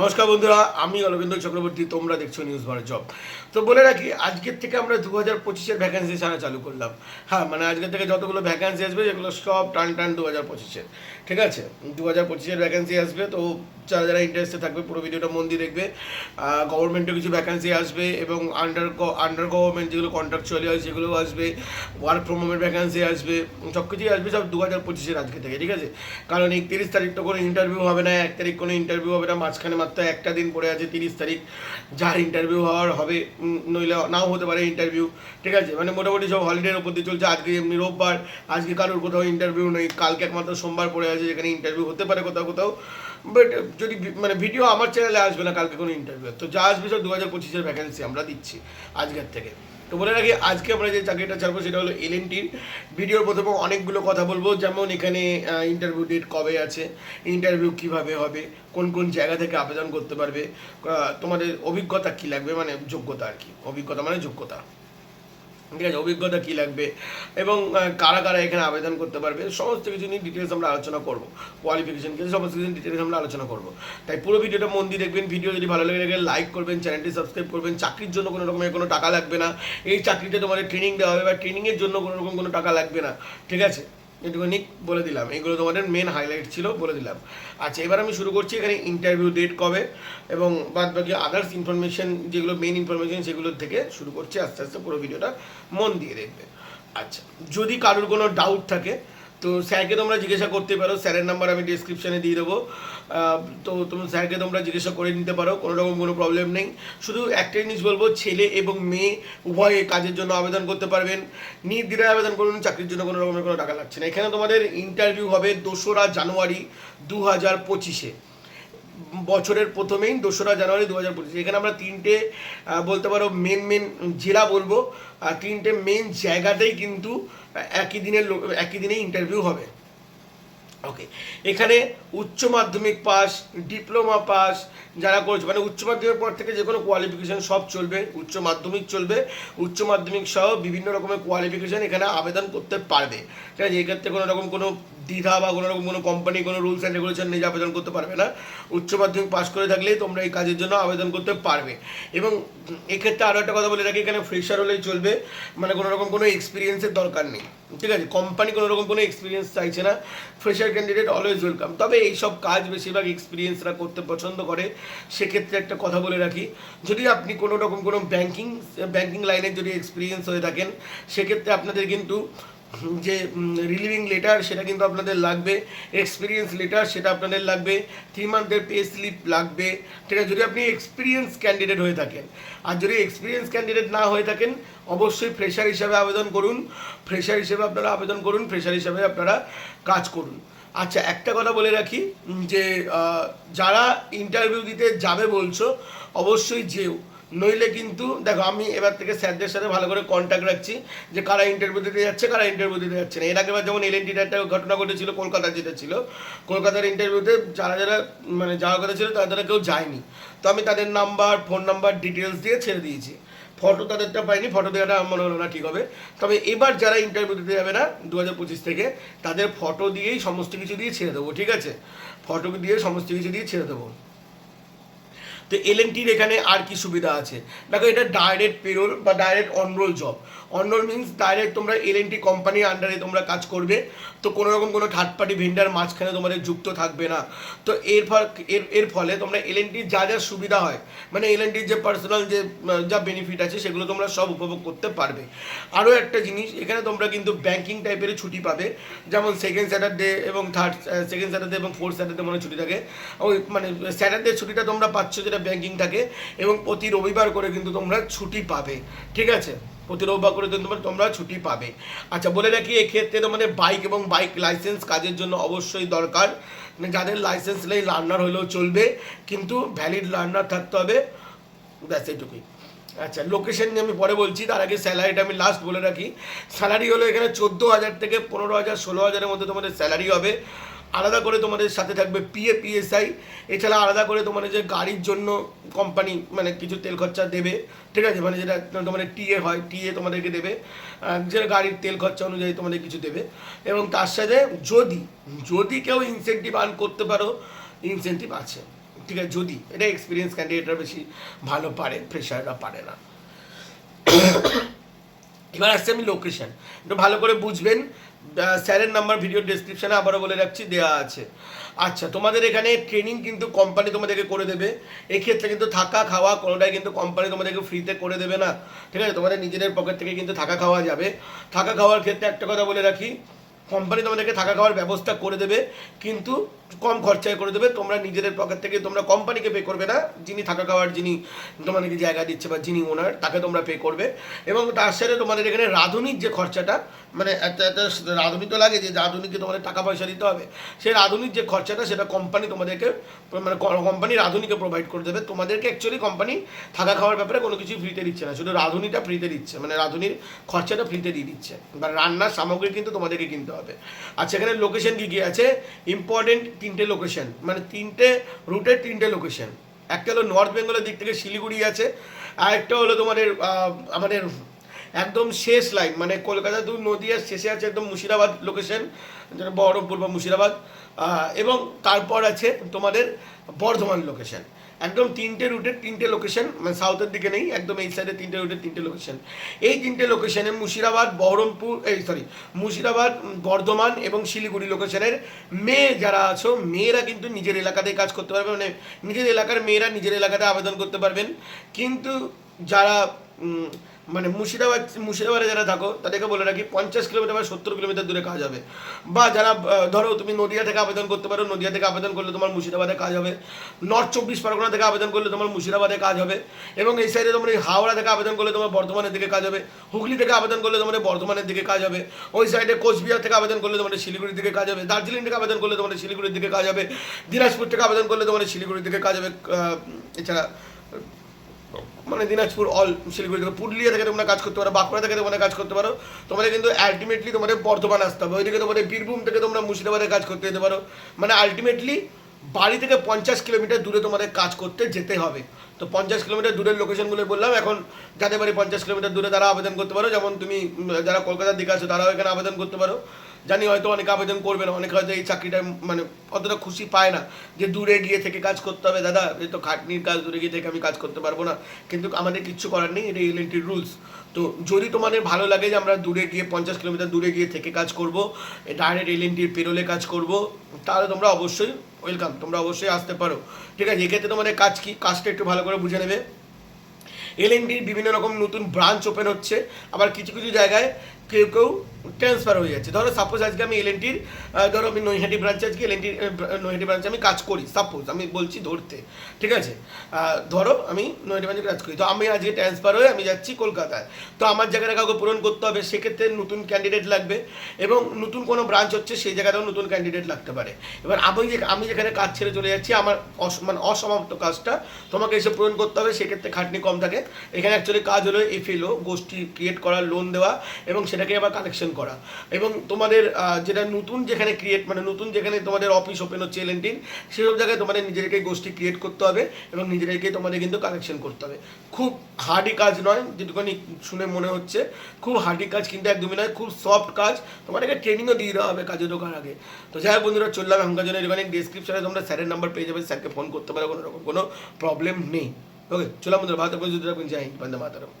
নমস্কার বন্ধুরা, আমি অরবিন্দ চক্রবর্তী, তোমরা দেখছ নিউজ ভারত জব তো বলে রাখি, আজকের থেকে আমরা দু হাজার পঁচিশের ভ্যাকেন্সি ছাড়া চালু করলাম। হ্যাঁ মানে আজকের থেকে যতগুলো ভ্যাকেন্সি আসবে, যেগুলো সব টান টান দু হাজার পঁচিশের। ঠিক আছে? দু হাজার পঁচিশের ভ্যাকেন্সি আসবে, তো যারা যারা ইন্টারেস্টে থাকবে, পুরো ভিডিওটা মন দিয়ে দেখবে। গভর্নমেন্টেও কিছু ভ্যাকান্সি আসবে এবং আন্ডার আন্ডার গভর্নমেন্ট যেগুলো কন্ট্রাকচুয়ালি হয়, সেগুলোও আসবে। ওয়ার্ক ফ্রম হোমের ভ্যাকান্সি আসবে। সব কিছুই আসবে সব দু হাজার পঁচিশের আজকে থেকে, ঠিক আছে? কারণ একত্রিশ তারিখ তো কোনো ইন্টারভিউ হবে না, এক তারিখ কোনো ইন্টারভিউ হবে না, মাঝখানে মাত্র একটা দিন পড়ে আছে তিরিশ তারিখ। যার ইন্টারভিউ হওয়ার হবে নইলে নাও হতে পারে ইন্টারভিউ ঠিক আছে? মানে মোটামুটি সব হলিডের উপর দিয়ে চলছে। আজকে এমনি রোববার, আজকে কারোর কোথাও ইন্টারভিউ নেই। কালকে একমাত্র সোমবার পড়ে আছে, যেখানে ইন্টারভিউ হতে পারে কোথাও কোথাও। যদি মানে ভিডিও আমার চ্যানেলে আসবে না, কালকে কোনো ইন্টারভিউ তো যা আসবে সব দু হাজার পঁচিশের ভ্যাকেন্সি আমরা দিচ্ছি আজকের থেকে। তো বলে রাখি, আজকে আমরা যে চাকরিটা ছাড়বো সেটা হলো এল ভিডিওর প্রথমে অনেকগুলো কথা বলব, যেমন এখানে ইন্টারভিউ ডেট কবে আছে ইন্টারভিউ কীভাবে হবে, কোন কোন জায়গা থেকে আবেদন করতে পারবে তোমাদের অভিজ্ঞতা কি লাগবে মানে যোগ্যতা আর কি, অভিজ্ঞতা মানে যোগ্যতা। ঠিক আছে, অভিজ্ঞতা কী লাগবে? এবং কারা কারা এখানে আবেদন করতে পারবে? সমস্ত কিছু নিয়ে ডিটেলস আমরা আলোচনা করব। কোয়ালিফিকেশন কিছু সমস্ত কিছু ডিটেলস আমরা আলোচনা করব। তাই পুরো ভিডিওটা মন দিয়ে দেখবেন। ভিডিও যদি ভালো লেগে থাকে লাইক করবেন চ্যানেলটি সাবস্ক্রাইব করবেন। চাকরির জন্য কোনো রকমের কোনো টাকা লাগবে না। এই চাকরিতে তোমাদের ট্রেনিং দেওয়া হবে বা ট্রেনিংয়ের জন্য কোনো রকম কোনো টাকা লাগবে না। ঠিক আছে? এটুকুনি বলে দিলাম। এগুলো তোমাদের মেন হাইলাইট ছিল, বলে দিলাম। আচ্ছা এবার আমি শুরু করছি এখানে ইন্টারভিউ ডেট কবে এবং বাদ বাকি আদার্স ইনফরমেশন যেগুলো মেন ইনফরমেশন সেগুলোর থেকে শুরু করছি। আস্তে আস্তে পুরো ভিডিওটা মন দিয়ে দেখবে। আচ্ছা যদি কারোর কোনো ডাউট থাকে তো স্যারকে তোমরা জিজ্ঞাসা করতে পারো, স্যারের নাম্বার আমি ডিসক্রিপশানে দিয়ে দেবো। তো তুমি স্যারকে তোমরা জিজ্ঞাসা করে নিতে পারো, কোনো রকম কোনো প্রবলেম নেই। শুধু একটাই জিনিস বলব, ছেলে এবং মেয়ে উভয়ে কাজের জন্য আবেদন করতে পারবেন। নির্দ্বিধায় আবেদন করুন, চাকরির জন্য কোনো রকমের কোনো টাকা লাগছে না। এখানে তোমাদের ইন্টারভিউ হবে দোসরা জানুয়ারি দু হাজার পঁচিশে। বছরের প্রথমেই দোসরা জানুয়ারি দু হাজার পঁচিশ। এখানে আমরা তিনটে বলতে পারো মেন মেন জেলা বলব। তিনটে মেন জায়গাতেই কিন্তু একই দিনের একই দিনেই ইন্টারভিউ হবে। ওকে এখানে উচ্চ মাধ্যমিক পাস ডিপ্লোমা পাস যারা করছে মানে উচ্চ মাধ্যমিকের পর থেকে যে কোনো কোয়ালিফিকেশান সব চলবে, উচ্চ মাধ্যমিক চলবে, উচ্চ মাধ্যমিক সহ বিভিন্ন রকমের কোয়ালিফিকেশন এখানে আবেদন করতে পারবে। ঠিক আছে, এক্ষেত্রে কোনো রকম কোনো দ্বিধা বা কোনো রকম কোনো কোম্পানি কোনো রুলস অ্যান্ড রেগুলেশন নিয়ে আবেদন করতে পারবে না, উচ্চ মাধ্যমিক পাস করে থাকলে তোমরা এই কাজের জন্য আবেদন করতে পারবে। এবং এক্ষেত্রে আরও একটা কথা বলে রাখি, এখানে ফ্রেশার হলেই চলবে মানে কোনো রকম কোনো এক্সপিরিয়েন্সের দরকার নেই। ঠিক আছে? কোম্পানি কোনো রকম কোনো এক্সপিরিয়েন্স চাইছে না ফ্রেশার ক্যান্ডিডেট অলওয়েজ ওয়েলকাম তবে এই সব কাজ বেশিরভাগ এক্সপিরিয়েন্সরা করতে পছন্দ করে, সেক্ষেত্রে একটা কথা বলে রাখি, যদি আপনি কোনো রকম কোনো ব্যাংকিং ব্যাংকিং লাইনের যদি এক্সপিরিয়েন্স হয়ে থাকেন, সেক্ষেত্রে আপনাদের কিন্তু যে রিলিভিং লেটার সেটা কিন্তু আপনাদের লাগবে এক্সপিরিয়েন্স লেটার সেটা আপনাদের লাগবে থ্রি মান্থের পে স্লিপ লাগবে, ঠিক আছে? যদি আপনি এক্সপিরিয়েন্স ক্যান্ডিডেট হয়ে থাকেন, আর যদি এক্সপিরিয়েন্স ক্যান্ডিডেট না হয়ে থাকেন, অবশ্যই ফ্রেশার হিসাবে আবেদন করুন ফ্রেশার হিসেবে আপনারা আবেদন করুন ফ্রেশার হিসাবে আপনারা কাজ করুন। আচ্ছা একটা কথা বলে রাখি যে যারা ইন্টারভিউ দিতে যাবে বলছো, অবশ্যই যেও। নইলে কিন্তু, দেখো আমি এবার থেকে স্যারদের সাথে ভালো করে কন্ট্যাক্ট রাখছি যে কারা ইন্টারভিউ দিতে যাচ্ছে, কারা ইন্টারভিউ দিতে যাচ্ছে না। এর আগেবার যেমন এল একটা ঘটনা ঘটেছিল কলকাতার যেটা ছিল, কলকাতার ইন্টারভিউতে যারা যারা মানে যাওয়ার কথা ছিল তারা তারা কেউ যায়নি। তো আমি তাদের নাম্বার ফোন নাম্বার ডিটেলস দিয়ে ছেড়ে দিয়েছি। ফটো তাদেরটা পাইনি ফটো দেওয়াটা মনে হলো না ঠিক হবে। তবে এবার যারা ইন্টারভিউ দিতে যাবে না দু হাজার পঁচিশ থেকে, তাদের ফটো দিয়েই সমস্ত কিছু দিয়ে ছেড়ে দেবো, ঠিক আছে? ফটো দিয়ে সমস্ত কিছু দিয়ে ছেড়ে দেবো। তো এলএনটির এখানে আর কি সুবিধা আছে? দেখো এটা ডাইরেক্ট পেরোল বা direct on roll job on roll means direct তোমরা এলএনটি কোম্পানির আন্ডারে তোমরা কাজ করবে। তো কোনো রকম কোনো থার্ড পার্টি ভেন্ডার মাঝখানে তোমাদের যুক্ত থাকবে না। তো এর ফল, এর এর ফলে তোমরা এলএনটির যা যা সুবিধা হয় মানে এলএনটির যে পার্সোনাল যে, যা বেনিফিট আছে সেগুলো তোমরা সব উপভোগ করতে পারবে। আরও একটা জিনিস, এখানে তোমরা কিন্তু ব্যাংকিং টাইপের ছুটি পাবে। যেমন সেকেন্ড স্যাটারডে এবং থার্ড সেকেন্ড স্যাটারডে এবং ফোর্থ স্যাটারডে মনে ছুটি থাকে। ওই মানে স্যাটারডে ছুটিটা তোমরা পাচ্ছ যেটা ব্যাংকিং থাকে এবং প্রতি রবিবার করে কিন্তু তোমরা ছুটি পাবে। ঠিক আছে? প্রতি রবিবার করে তোমরা তোমরা ছুটি পাবে। আচ্ছা বলে রাখি, এক্ষেত্রে তোমাদের বাইক এবং বাইক লাইসেন্স কাজের জন্য অবশ্যই দরকার। মানে যাদের লাইসেন্স নেই লার্নার হলেও চলবে, কিন্তু ভ্যালিড লার্নার থাকতে হবে। ব্যাস, এইটুকুই। আচ্ছা লোকেশন নিয়ে আমি পরে বলছি, তার আগে স্যালারিটা আমি লাস্ট বলে রাখি। স্যালারি হলো এখানে চোদ্দ হাজার থেকে পনেরো হাজার, ষোলো হাজারের মধ্যে তোমাদের স্যালারি হবে। আলাদা করে তোমাদের সাথে থাকবে পিএ পিএসআই এছাড়া আলাদা করে তোমাদের যে গাড়ির জন্য কোম্পানি মানে কিছু তেল খরচা দেবে, ঠিক আছে? মানে যেটা তোমাদের টিএ হয় টিএ তোমাদেরকে দেবে। যেটা গাড়ির তেল খরচা অনুযায়ী তোমাদের কিছু দেবে। এবং তার সাথে যদি যদি কেউ ইনসেন্টিভ আর্ন করতে পারো ইনসেন্টিভ আছে। ঠিক আছে? যদি। এটা এক্সপিরিয়েন্স ক্যান্ডিডেটরা বেশি ভালো পারে ফ্রেশাররা পারে না। এবার আসছে আমি লোকেশন একটু ভালো করে বুঝবেন। স্যারের নাম্বার ভিডিও ডেসক্রিপশনে আবারও বলে রাখছি দেওয়া আছে। আচ্ছা তোমাদের এখানে ট্রেনিং কিন্তু কোম্পানি তোমাদেরকে করে দেবে। এক্ষেত্রে কিন্তু থাকা, খাওয়া কোনোটাই কিন্তু কোম্পানি তোমাদেরকে ফ্রিতে করে দেবে না। ঠিক আছে? তোমাদের নিজেদের পকেট থেকে কিন্তু থাকা, খাওয়া যাবে। থাকা, খাওয়ার ক্ষেত্রে একটা কথা বলে রাখি কোম্পানি তোমাদেরকে থাকা, খাওয়ার ব্যবস্থা করে দেবে। কিন্তু কম খরচায় করে দেবে, তোমরা নিজেদের পকেট থেকে, তোমরা কোম্পানিকে পে করবে না, যিনি থাকা খাওয়ার যিনি তোমাদেরকে জায়গা দিচ্ছে বা যিনি ওনার তাকে তোমরা পে করবে। এবং তার সাথে তোমাদের এখানে রাঁধুনির যে খরচাটা মানে রাঁধুনি তো লাগে যে রাঁধুনিকে তোমাদের টাকা পয়সা দিতে হবে, সেই রাঁধুনির যে খরচাটা, সেটা কোম্পানি তোমাদেরকে মানে কোম্পানি রাঁধুনিকে প্রোভাইড করে দেবে। তোমাদেরকে অ্যাকচুয়ালি কোম্পানি থাকা খাওয়ার ব্যাপারে কোনো কিছু ফ্রিতে দিচ্ছে না, শুধু রাঁধুনিটা ফ্রিতে দিচ্ছে মানে রাঁধুনির খরচাটা ফ্রিতে দিয়ে দিচ্ছে। বা রান্নার সামগ্রী কিন্তু তোমাদেরকে কিনতে হবে। আচ্ছা এখানে লোকেশন কি কি আছে? ইম্পর্টেন্ট তিনটে লোকেশন মানে তিনটে রুটের তিনটে লোকেশন একটা হলো নর্থ বেঙ্গলের দিক থেকে শিলিগুড়ি আছে আরেকটা হলো তোমাদের আমাদের একদম শেষ লাইন মানে কলকাতা দু নদিয়ার শেষে আছে একদম মুর্শিদাবাদ লোকেশন যেটা বহরমপুর বা মুর্শিদাবাদ। এবং তারপর আছে তোমাদের বর্ধমান লোকেশন একদম তিনটে রুটের তিনটে লোকেশন মানে সাউথের দিকে নেই, একদম এই সাইডে তিনটে রুটের তিনটে লোকেশন এই তিনটে লোকেশনে মুর্শিদাবাদ, বহরমপুর, এই সরি মুর্শিদাবাদ, বর্ধমান এবং শিলিগুড়ি লোকেশনের মেয়ে যারা আছো, মেয়েরা কিন্তু নিজের এলাকাতে কাজ করতে পারবে মানে নিজের এলাকার মেয়েরা নিজের এলাকাতে আবেদন করতে পারবেন। কিন্তু যারা মানে মুর্শিদাবাদ, মুর্শিদাবাদে যারা থাকো, তাদেরকে বলে রাখি, পঞ্চাশ কিলোমিটার বা সত্তর কিলোমিটার দূরে কাজ হবে। বা যারা ধরো তুমি নদিয়া থেকে আবেদন করতে পারো, নদিয়া থেকে আবেদন করলে তোমার মুর্শিদাবাদে কাজ হবে। নর্থ চব্বিশ পরগনা থেকে আবেদন করলে তোমার মুর্শিদাবাদে কাজ হবে। এবং এই সাইডে তোমার এই হাওড়া থেকে আবেদন করলে তোমার বর্ধমানের দিকে কাজ হবে। হুগলি থেকে আবেদন করলে তোমার বর্ধমানের দিকে কাজ হবে। ওই সাইডে কোচবিহার থেকে আবেদন করলে তোমার শিলিগুড়ির দিকে কাজ হবে। দার্জিলিং থেকে আবেদন করলে তোমার শিলিগুড়ির দিকে কাজ হবে। দিনাজপুর থেকে আবেদন করলে তোমার শিলিগুড়ির দিকে কাজ হবে। এছাড়া মানে দিনাজপুর অল শিলিগুড়ি থেকে পুরুলিয়া থেকে তোমরা কাজ করতে পারো, বাঁকুড়া থেকে তোমরা কাজ করতে পারো। তোমাদের কিন্তু আলটিমেটলি তোমাদের বর্ধমান আসতে হবে। ওইদিকে তোমাদের বীরভূম থেকে তোমরা মুর্শিদাবাদে কাজ করতে যেতে পারো। মানে আলটিমেটলি বাড়ি থেকে পঞ্চাশ কিলোমিটার দূরে তোমাদের কাজ করতে যেতে হবে। তো পঞ্চাশ কিলোমিটার দূরের লোকেশনগুলো বললাম, এখন যাদের বাড়ি পঞ্চাশ কিলোমিটার দূরে তারা আবেদন করতে পারো। যেমন তুমি যারা কলকাতার দিকে আছো তারাও এখানে আবেদন করতে পারো। জানি হয়তো অনেকে আবেদন করবে না অনেকে হয়তো এই চাকরিটা মানে অতটা খুশি পায় না যে দূরে গিয়ে থেকে কাজ করতে হবে। দাদা এই তো খাটনির কাজ, দূরে গিয়ে থেকে আমি কাজ করতে পারব না। কিন্তু আমাদের কিচ্ছু করার নেই, এটা এলএনটির রুলস তো যদি তোমাদের ভালো লাগে যে আমরা দূরে গিয়ে, পঞ্চাশ কিলোমিটার দূরে গিয়ে থেকে কাজ করব ডাইরেক্ট এলএনটির পেরোলে কাজ করব, তাহলে তোমরা অবশ্যই ওয়েলকাম তোমরা অবশ্যই আসতে পারো। ঠিক আছে, এক্ষেত্রে তোমাদের কাজ কি? কাজটা একটু ভালো করে বুঝে নেবে। এলএনডির বিভিন্ন রকম নতুন ব্রাঞ্চ ওপেন হচ্ছে। আবার কিছু কিছু জায়গায় কেউ কেউ ট্রান্সফার হয়ে যাচ্ছে। ধরো সাপোজ আজকে আমি এলএনটির ধরো আমি নৈহাটি ব্রাঞ্চে আজকে এল এলএনটির নৈহাটি ব্রাঞ্চে আমি কাজ করি সাপোজ আমি বলছি ধরতে, ঠিক আছে? ধরো আমি নৈহাটি ব্রাঞ্চে কাজ করি। তো আমি আজকে ট্রান্সফার হয়ে আমি যাচ্ছি কলকাতায়। তো আমার জায়গাটা কাউকে পূরণ করতে হবে, সেক্ষেত্রে নতুন ক্যান্ডিডেট লাগবে এবং নতুন কোনো ব্রাঞ্চ হচ্ছে সেই জায়গাটাও নতুন ক্যান্ডিডেট লাগতে পারে। এবার আমি যে, আমি যেখানে কাজ ছেড়ে চলে যাচ্ছি, আমার মানে অসমাপ্ত কাজটা তোমাকে এসে পূরণ করতে হবে, সেক্ষেত্রে খাটনি কম থাকে। এখানে অ্যাকচুয়ালি কাজ হলো এফএলও গোষ্ঠী ক্রিয়েট করা লোন দেওয়া এবং সেটাকে আবার কানেকশন করা। এবং তোমাদের যেটা নতুন যেখানে ক্রিয়েট মানে নতুন যেখানে তোমাদের অফিস ওপেন হচ্ছে এলএনটিন সেসব জায়গায় তোমাদের নিজেদেরকে গোষ্ঠী ক্রিয়েট করতে হবে এবং নিজেদেরকে তোমাদের কিন্তু কানেকশন করতে হবে। খুব হার্ডি কাজ নয় যেটুখানি শুনে মনে হচ্ছে, খুব হার্ডি কাজ কিন্তু একদমই নয়, খুব সফট কাজ। তোমাদেরকে ট্রেনিংও দিয়ে দেওয়া হবে কাজে ঢোকার আগে। তো যাই হোক বন্ধুরা, চললাম এখনকার জন্য এখানে ডিসক্রিপশনে তোমরা স্যারের নাম্বার পেয়ে যাবে স্যারকে ফোন করতে পারো, কোনো রকম কোনো প্রবলেম নেই। ওকে চলাম বন্ধুরা, ভারত পর্যন্ত যাই, বন্দে মাতারম।